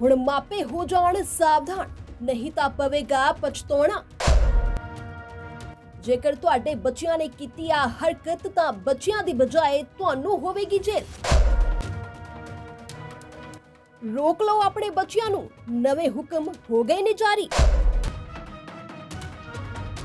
ਹੁਣ ਮਾਪੇ ਹੋ ਜਾਣ ਸਾਵਧਾਨ, ਨਹੀਂ ਤਾਂ ਪਵੇਗਾ ਪਛਤਾਉਣਾ। ਜੇਕਰ ਤੁਹਾਡੇ ਬੱਚਿਆਂ ਨੇ ਕੀਤੀ ਆ ਹਰਕਤ, ਤਾਂ ਬੱਚਿਆਂ ਦੀ ਬਜਾਏ ਤੁਹਾਨੂੰ ਹੋਵੇਗੀ ਜੇਲ੍ਹ। ਰੋਕ ਲਓ ਆਪਣੇ ਬੱਚਿਆਂ ਨੂੰ, ਨਵੇਂ ਹੁਕਮ ਹੋ ਗਏ ਨੇ ਜਾਰੀ।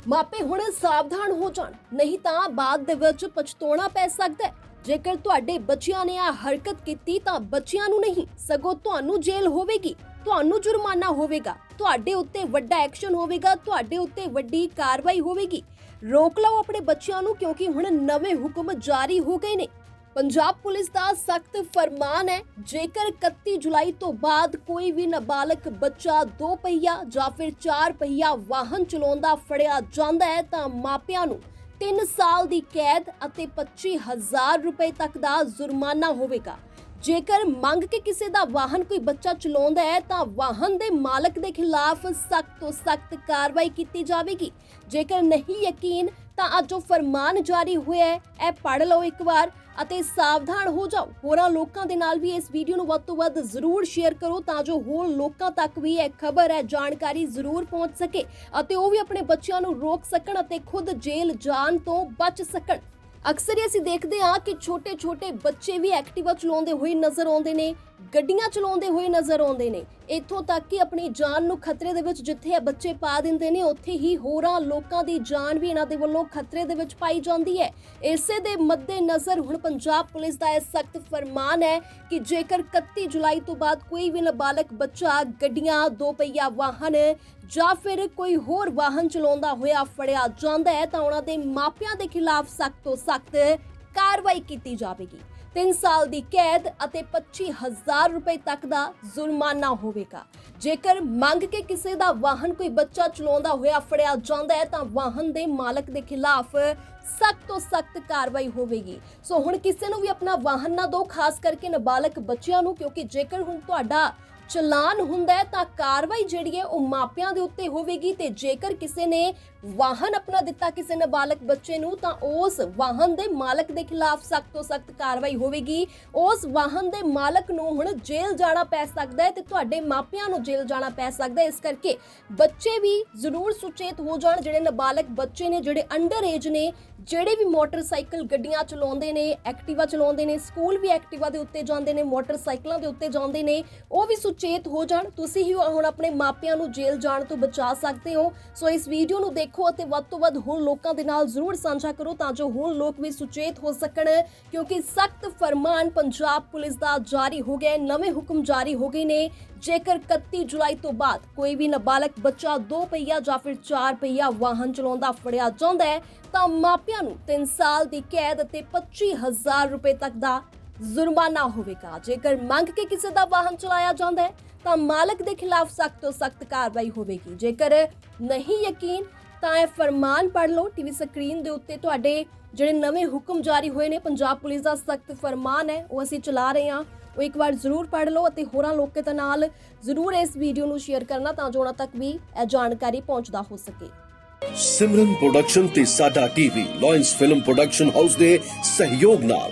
ਮਾਪੇ ਹੁਣ ਸਾਵਧਾਨ ਹੋ ਜਾਣ, ਨਹੀਂ ਤਾਂ ਬਾਅਦ ਦੇ ਵਿੱਚ ਪਛਤਾਉਣਾ ਪੈ ਸਕਦਾ ਹੈ। ਜੇਕਰ ਤੁਹਾਡੇ ਬੱਚਿਆਂ ਨੇ ਆ ਹਰਕਤ ਕੀਤੀ ਤਾਂ ਬੱਚਿਆਂ ਨੂੰ ਨਹੀਂ, ਸਗੋਂ ਤੁਹਾਨੂੰ ਜੇਲ੍ਹ ਹੋਵੇਗੀ, ਤੁਹਾਨੂੰ ਜੁਰਮਾਨਾ ਹੋਵੇਗਾ, ਤੁਹਾਡੇ ਉੱਤੇ ਵੱਡਾ ਐਕਸ਼ਨ ਹੋਵੇਗਾ, ਤੁਹਾਡੇ ਉੱਤੇ ਵੱਡੀ ਕਾਰਵਾਈ ਹੋਵੇਗੀ। ਰੋਕ ਲਓ ਆਪਣੇ ਬੱਚਿਆਂ ਨੂੰ ਕਿਉਂਕਿ ਹੁਣ ਨਵੇਂ ਹੁਕਮ ਜਾਰੀ ਹੋ ਗਏ ਨੇ। ਪੰਜਾਬ ਪੁਲਿਸ ਦਾ ਸਖਤ ਫਰਮਾਨ ਹੈ, ਜੇਕਰ 31 ਜੁਲਾਈ ਤੋਂ ਬਾਅਦ ਕੋਈ ਵੀ ਨਾਬਾਲਗ ਬੱਚਾ ਦੋ ਪਹੀਆ ਜਾਂ ਫਿਰ ਚਾਰ ਪਹੀਆ ਵਾਹਨ ਚਲਾਉਂਦਾ ਫੜਿਆ ਜਾਂਦਾ ਹੈ ਤਾਂ ਮਾਪਿਆਂ ਨੂੰ 3 ਸਾਲ ਦੀ ਕੈਦ ਅਤੇ 25000 ਰੁਪਏ ਤੱਕ ਦਾ ਜੁਰਮਾਨਾ ਹੋਵੇਗਾ। ਜੇਕਰ ਮੰਗ ਕੇ ਕਿਸੇ ਦਾ ਵਾਹਨ ਕੋਈ ਬੱਚਾ ਚਲਾਉਂਦਾ ਹੈ, ਤਾਂ ਵਾਹਨ ਦੇ ਮਾਲਕ ਦੇ ਖਿਲਾਫ ਸਖਤ ਤੋਂ ਸਖਤ ਕਾਰਵਾਈ ਕੀਤੀ ਜਾਵੇਗੀ। ਜੇਕਰ ਨਹੀਂ ਯਕੀਨ, ਤਾਂ ਅੱਜ ਉਹ ਫਰਮਾਨ ਜਾਰੀ ਹੋਇਆ ਹੈ। ਇਹ ਪੜ੍ਹ ਲਓ ਇੱਕ ਵਾਰ। ਅਤੇ ਸਾਵਧਾਨ ਹੋ ਜਾਓ। ਹੋਰਾਂ ਲੋਕਾਂ ਦੇ ਨਾਲ ਵੀ ਇਸ ਵੀਡੀਓ ਨੂੰ ਵੱਧ ਤੋਂ ਵੱਧ ਜ਼ਰੂਰ ਸ਼ੇਅਰ ਕਰੋ ਤਾਂ ਜੋ ਹੋਰ ਲੋਕਾਂ ਤੱਕ ਵੀ ਇਹ ਖਬਰ ਹੈ ਜਾਣਕਾਰੀ ਜ਼ਰੂਰ ਪਹੁੰਚ ਸਕੇ ਅਤੇ ਉਹ ਵੀ ਆਪਣੇ ਬੱਚਿਆਂ ਨੂੰ ਰੋਕ ਸਕਣ ਅਤੇ ਖੁਦ ਜੇਲ੍ਹ ਜਾਣ ਤੋਂ ਬਚ ਸਕਣ। ਅਕਸਰ ਹੀ ਅਸੀਂ ਦੇਖਦੇ ਹਾਂ ਕਿ ਛੋਟੇ-ਛੋਟੇ ਬੱਚੇ ਵੀ ਐਕਟਿਵਾ ਚਲਾਉਂਦੇ ਹੋਏ ਨਜ਼ਰ ਆਉਂਦੇ ਨੇ, ਗੱਡੀਆਂ ਚਲਾਉਂਦੇ ਹੋਏ ਨਜ਼ਰ ਆਉਂਦੇ ਨੇ। ਇੱਥੋਂ ਤੱਕ ਕਿ ਆਪਣੀ ਜਾਨ ਨੂੰ ਖਤਰੇ ਦੇ ਵਿੱਚ ਜਿੱਥੇ ਇਹ ਬੱਚੇ ਪਾ ਦਿੰਦੇ ਨੇ, ਉੱਥੇ ਹੀ ਹੋਰਾਂ ਲੋਕਾਂ ਦੀ ਜਾਨ ਵੀ ਇਹਨਾਂ ਦੇ ਵੱਲੋਂ ਖਤਰੇ ਦੇ ਵਿੱਚ ਪਾਈ ਜਾਂਦੀ ਹੈ। ਇਸੇ ਦੇ ਮੱਦੇ ਨਜ਼ਰ ਹੁਣ ਪੰਜਾਬ ਪੁਲਿਸ ਦਾ ਇਹ ਸਖਤ ਫਰਮਾਨ ਹੈ ਕਿ ਜੇਕਰ 31 ਜੁਲਾਈ ਤੋਂ ਬਾਅਦ ਕੋਈ ਵੀ ਨਾਬਾਲਗ ਬੱਚਾ ਗੱਡੀਆਂ ਦੋ ਪਹੀਆ ਵਾਹਨ ਜਾਂ ਫਿਰ ਕੋਈ ਹੋਰ ਵਾਹਨ ਚਲਾਉਂਦਾ ਹੋਇਆ ਫੜਿਆ ਜਾਂਦਾ ਹੈ, ਤਾਂ ਉਹਨਾਂ ਦੇ ਮਾਪਿਆਂ ਦੇ ਖਿਲਾਫ ਸਖਤ ਤੋਂ ਸਖਤ ਕਾਰਵਾਈ ਕੀਤੀ ਜਾਵੇਗੀ। 3 ਸਾਲ ਦੀ ਕੈਦ ਅਤੇ 25000 ਰੁਪਏ ਤੱਕ ਦਾ ਜੁਰਮਾਨਾ ਹੋਵੇਗਾ। ਜੇਕਰ ਮੰਗ ਕੇ ਕਿਸੇ ਦਾ ਵਾਹਨ ਕੋਈ ਬੱਚਾ ਚਲਾਉਂਦਾ ਹੋਇਆ ਫੜਿਆ ਜਾਂਦਾ ਹੈ, ਤਾਂ ਵਾਹਨ ਦੇ ਮਾਲਕ ਦੇ ਖਿਲਾਫ ਸਖਤ ਤੋਂ ਸਖਤ ਕਾਰਵਾਈ ਹੋਵੇਗੀ। ਸੋ ਹੁਣ ਕਿਸੇ ਨੂੰ ਵੀ ਆਪਣਾ ਵਾਹਨ ਨਾ ਦਿਓ, ਖਾਸ ਕਰਕੇ ਨਾਬਾਲਗ ਬੱਚਿਆਂ ਨੂੰ, ਕਿਉਂਕਿ ਜੇਕਰ ਹੁਣ ਤੁਹਾਡਾ ਚਲਾਨ ਹੁੰਦਾ ਹੈ ਤਾਂ ਕਾਰਵਾਈ ਜਿਹੜੀ ਹੈ ਉਹ ਮਾਪਿਆਂ ਦੇ ਉੱਤੇ ਹੋਵੇਗੀ ਤੇ ਜੇਕਰ ਕਿਸੇ ਨੇ ਵਾਹਨ ਆਪਣਾ ਦਿੱਤਾ ਕਿਸੇ ਨਾਬਾਲਗ ਬੱਚੇ ਨੂੰ ਤਾਂ ਉਸ ਵਾਹਨ ਦੇ ਮਾਲਕ ਦੇ ਖਿਲਾਫ ਸਖਤ ਤੋਂ ਸਖਤ ਕਾਰਵਾਈ ਹੋਵੇਗੀ। ਉਸ ਵਾਹਨ ਦੇ ਮਾਲਕ ਨੂੰ ਹੁਣ ਜੇਲ੍ਹ ਜਾਣਾ ਪੈ ਸਕਦਾ ਹੈ ਤੇ ਤੁਹਾਡੇ ਮਾਪਿਆਂ ਨੂੰ ਜੇਲ੍ਹ ਜਾਣਾ ਪੈ ਸਕਦਾ ਹੈ। ਇਸ ਕਰਕੇ ਬੱਚੇ ਵੀ ਜ਼ਰੂਰ ਸੁਚੇਤ ਹੋ ਜਾਣ, ਜਿਹੜੇ ਨਾਬਾਲਗ ਬੱਚੇ ਨੇ, ਜਿਹੜੇ ਅੰਡਰ ਏਜ ਨੇ, ਜਿਹੜੇ ਵੀ ਮੋਟਰਸਾਈਕਲ ਗੱਡੀਆਂ ਚਲਾਉਂਦੇ ਨੇ, ਐਕਟਿਵਾ ਚਲਾਉਂਦੇ ਨੇ, ਸਕੂਲ ਵੀ ਐਕਟਿਵਾ ਦੇ ਉੱਤੇ ਜਾਂਦੇ ਨੇ, ਮੋਟਰਸਾਈਕਲਾਂ ਦੇ ਉੱਤੇ ਜਾਂਦੇ ਨੇ, ਉਹ ਵੀ ਸੁਚੇਤ ਹੋ ਜਾਣ, ਤੁਸੀਂ ਹੀ ਹੁਣ ਆਪਣੇ ਮਾਪਿਆਂ ਨੂੰ ਜੇਲ੍ਹ ਜਾਣ ਤੋਂ ਬਚਾ ਸਕਦੇ ਹੋ। ਸੋ ਇਸ ਵੀਡੀਓ ਨੂੰ ਦੇਖੋ ਅਤੇ ਵੱਧ ਤੋਂ ਵੱਧ ਹੋਰ ਲੋਕਾਂ ਦੇ ਨਾਲ ਜ਼ਰੂਰ ਸਾਂਝਾ ਕਰੋ ਤਾਂ ਜੋ ਹੋਰ ਲੋਕ ਵੀ ਸੁਚੇਤ ਹੋ ਸਕਣ, ਕਿਉਂਕਿ ਸਖਤ ਫਰਮਾਨ ਪੰਜਾਬ ਪੁਲਿਸ ਦਾ ਜਾਰੀ ਹੋ ਗਿਆ ਨਵੇਂ ਹੁਕਮ ਜਾਰੀ ਹੋ ਗਏ ਨੇ। ਜੇਕਰ 31 ਜੁਲਾਈ ਤੋਂ ਬਾਅਦ ਕੋਈ ਵੀ ਨਾਬਾਲਗ ਬੱਚਾ ਦੋ ਪਹੀਆ ਜਾਂ ਫਿਰ ਚਾਰ ਪਹੀਆ ਵਾਹਨ ਚਲਾਉਂਦਾ ਫੜਿਆ ਜਾਂਦਾ ਹੈ, ਤਾਂ ਮਾਪਿਆਂ ਨੂੰ 3 ਸਾਲ ਦੀ ਕੈਦ ਅਤੇ 25000 ਰੁਪਏ ਤੱਕ ਦਾ ਜੁਰਮਾਨਾ ਹੋਵੇਗਾ। ਜੇਕਰ ਮੰਗ ਕੇ ਕਿਸੇ ਦਾ ਵਾਹਨ ਚਲਾਇਆ ਜਾਂਦਾ ਹੈ, ਤਾਂ ਮਾਲਕ ਦੇ ਖਿਲਾਫ ਸਖਤ ਤੋਂ ਸਖਤ ਕਾਰਵਾਈ ਹੋਵੇਗੀ। ਜੇਕਰ ਨਹੀਂ ਯਕੀਨ, ਤਾਂ ਇਹ ਫਰਮਾਨ ਪੜ੍ਹ ਲਓ। ਟੀਵੀ ਸਕਰੀਨ ਦੇ ਉੱਤੇ ਤੁਹਾਡੇ ਜਿਹੜੇ ਨਵੇਂ ਹੁਕਮ ਜਾਰੀ ਹੋਏ ਨੇ, ਪੰਜਾਬ ਪੁਲਿਸ ਦਾ ਸਖਤ ਫਰਮਾਨ ਹੈ, ਉਹ ਅਸੀਂ ਚਲਾ ਰਹੇ ਹਾਂ। ਉਹ ਇੱਕ ਵਾਰ ਜ਼ਰੂਰ ਪੜ੍ਹ ਲਓ ਅਤੇ ਹੋਰਾਂ ਲੋਕਾਂ ਦੇ ਨਾਲ ਜ਼ਰੂਰ ਇਸ ਵੀਡੀਓ ਨੂੰ ਸ਼ੇਅਰ ਕਰਨਾ, ਤਾਂ ਜੋ ਉਹਨਾਂ ਤੱਕ ਵੀ ਇਹ ਜਾਣਕਾਰੀ ਪਹੁੰਚਦਾ ਹੋ ਸਕੇ। ਸਿਮਰਨ ਪ੍ਰੋਡਕਸ਼ਨ ਤੇ ਸਾਡਾ TV Lions film production house ਦੇ ਸਹਿਯੋਗ ਨਾਲ